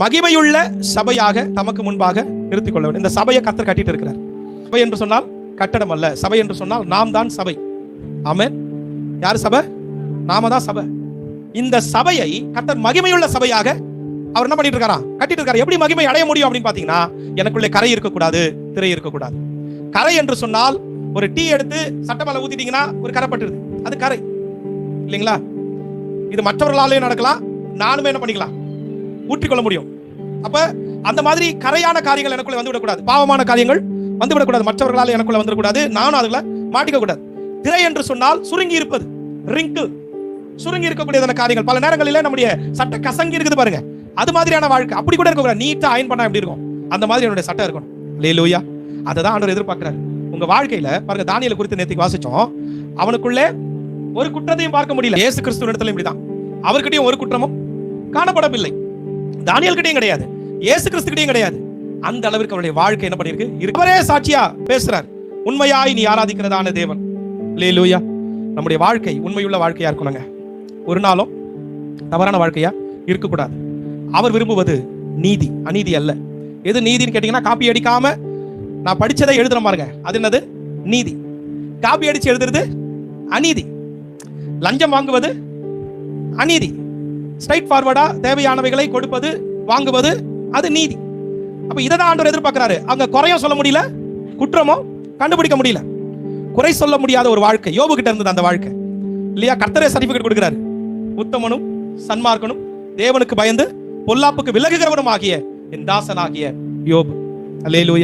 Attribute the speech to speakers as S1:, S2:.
S1: மகிமையுள்ள சபையாக தமக்கு முன்பாக நிறுத்திக் கொள்ள வேண்டும் இந்த சபையை கத்தர் கட்டிட்டு இருக்கிறார். சபை என்று சொன்னால் கட்டடம் அல்ல. சபை என்று சொன்னால் நாம் தான் சபை. ஆமேன். யார் சபை? நாம தான் சபை. இந்த சபையை கத்தர் மகிமையுள்ள சபையாக அவர் என்ன பண்ணிட்டு இருக்காரா? கட்டிட்டு இருக்காரு. எப்படி மகிமை அடைய முடியும் அப்படின்னு பாத்தீங்கன்னா எனக்குள்ளே கரை இருக்கக்கூடாது திரை இருக்கக்கூடாது. கரை என்று சொன்னால் ஒரு டீ எடுத்து சட்டமலை ஊத்திட்டீங்கன்னா ஒரு கரை பட்டுருது. அது கரை. இல்லைங்களா? இது மற்றவர்களாலேயும் நடக்கலாம். நானுமே என்ன பண்ணிக்கலாம்? ஊற்றிக்கொள்ள முடியும். அப்ப அந்த மாதிரி கரையான காரியங்கள் எனக்குள்ள வந்து விடக்கூடாது பாவமான காரியங்கள் வந்து விடக்கூடாது மற்றவர்களால் எனக்குள்ள வந்துடக்கூடாது. நானும் அதுல மாட்டிக்க கூடாது திரை என்று சொன்னால் சுருங்கி இருப்பது. ரிங்கிள் சுருங்கி இருக்கக்கூடியதான காரியங்கள். பல நேரங்களில நம்முடைய சட்டை கசங்கி இருக்குது பாருங்க. அது மாதிரியான வாழ்க்கை. அப்படி கூட இருக்கக்கூடாது. நீட்டா அயன் பண்ணா எப்படி இருக்கும்? அந்த மாதிரி என்னுடைய சட்டை இருக்கணும். லேலூயா அதை தான் ஆண்டவர் எதிர்பார்க்கிறார். உங்க வாழ்க்கையில பாருங்க தானியல குறித்து நேற்றுக்கு வாசிச்சோம். அவனுக்குள்ளே ஒரு குற்றத்தையும் பார்க்க முடியல. ஏசு கிறிஸ்துவ இடத்துல இப்படிதான் அவர்கிட்டயும் ஒரு குற்றமும் காணப்படவில்லை. தானியல் கிட்டையும் கிடையாது. இயேசு கிறிஸ்து கிட்டையும் கிடையாது. அந்த அளவிற்கு அவருடைய வாழ்க்கை என்ன பண்ணிருக்கு இருக்கவரே சாட்சியா பேசுறார். உண்மையாய் நீ ஆராதிக்கிறதான தேவன். லேலூயா நம்முடைய வாழ்க்கை உண்மையுள்ள வாழ்க்கையா இருக்கணுங்க. ஒரு நாளும் தவறான வாழ்க்கையா இருக்கக்கூடாது. அவர் விரும்புவது நீதி அநீதி அல்ல. எது நீதின்னு கேட்டீங்கன்னா காப்பி அடிக்காம நான் படிச்சதை எழுதுற பாருங்க. அது என்னது? நீதி. காப்பி அடிச்சு எழுதுறது அநீதி. லஞ்சம் வாங்குவது அநீதி. ஸ்ட்ரைட் ஃபார்வர்டா தேவையானவைகளை கொடுப்பது வாங்குவது அது நீதி. அப்ப இதை தான் ஆண்டவர் எதிர்பார்க்கிறாரு. அங்க குறையும் சொல்ல முடியல குற்றமோ கண்டுபிடிக்க முடியல. குறை சொல்ல முடியாத ஒரு வாழ்க்கை. யோபு கிட்ட இருந்தது அந்த வாழ்க்கை. இல்லையா? கர்த்தரே சர்டிபிகேட் கொடுக்கிறாரு. உத்தமனும் சன்மார்க்கனும் தேவனுக்கு பயந்து பொல்லாப்புக்கு விலகுகிறவனும் ஆகிய என் ஆகிய யோபு. அல்லேலூயா.